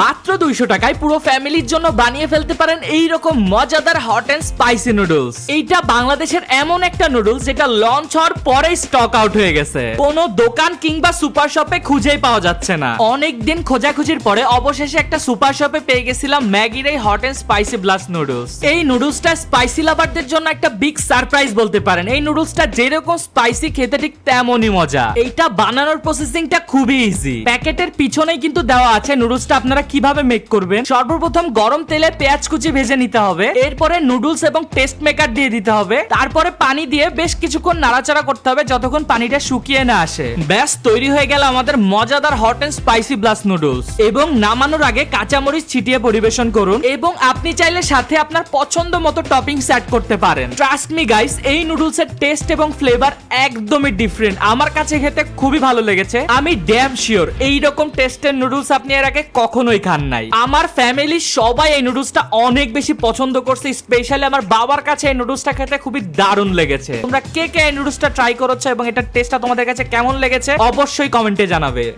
মাত্র দুইশো টাকায় পুরো ফ্যামিলির জন্য বানিয়ে ফেলতে পারেন এই রকম মজাদার হট অ্যান্ড স্পাইসি নুডলস এইটা বাংলাদেশের এমন একটা নুডলস যেটা লঞ্চ হওয়ার পরেই স্টক আউট হয়ে গেছে। কোনো দোকান কিংবা সুপার শপে খুঁজেই পাওয়া যাচ্ছে না। অনেক দিন খোঁজাখুঁজির পরে অবশেষে একটা সুপার শপে পেয়ে গেছিলাম ম্যাগির এই hot and spicy blast noodles এই নুডলসটা স্পাইসি লাভারদের জন্য একটা বিগ সারপ্রাইজ বলতে পারেন। এই নুডলসটা যেরকম স্পাইসি খেতে ঠিক তেমনই মজা। এইটা বানানোর প্রসেসিংটা খুবই ইজি প্যাকেটের পিছনেই কিন্তু দেওয়া আছে নুডলসটা আপনারা কীভাবে মেক করবেন? সর্বপ্রথম গরম তেলে পেঁয়াজ কুচি ভেজে নিতে হবে। এরপরে নুডলস এবং টেস্ট মেকার দিয়ে দিতে হবে। তারপরে পানি দিয়ে বেশ কিছুক্ষণ নাড়াচাড়া করতে হবে যতক্ষণ পানিটা শুকিয়ে না আসে। ব্যাস, তৈরি হয়ে গেল আমাদের মজাদার hot and spicy blast noodles এবং নামানোর আগে কাঁচামরিচ ছিটিয়ে পরিবেশন করুন। এবং আপনি চাইলে সাথে আপনার পছন্দ মতো টপিং অ্যাড করতে পারেন। ট্রাস্ট মি গাইস এই নুডলস এর টেস্ট এবং ফ্লেভার একদমই ডিফারেন্ট আমার কাছে খেতে খুবই ভালো লেগেছে। আমি ড্যাম শিওর এই রকম টেস্টের নুডলস আপনি এর আগে কখনোই খান নাই। আমার ফ্যামিলি সবাই এই নুডলসটা অনেক বেশি পছন্দ করছে স্পেশালি আমার বাবার কাছে এই নুডলসটা খেতে খুবই দারুণ লেগেছে। তোমরা কে কে এই নুডলসটা ট্রাই করেছ এবং এটার টেস্টটা তোমাদের কাছে কেমন লেগেছে, অবশ্যই কমেন্টে জানাবে।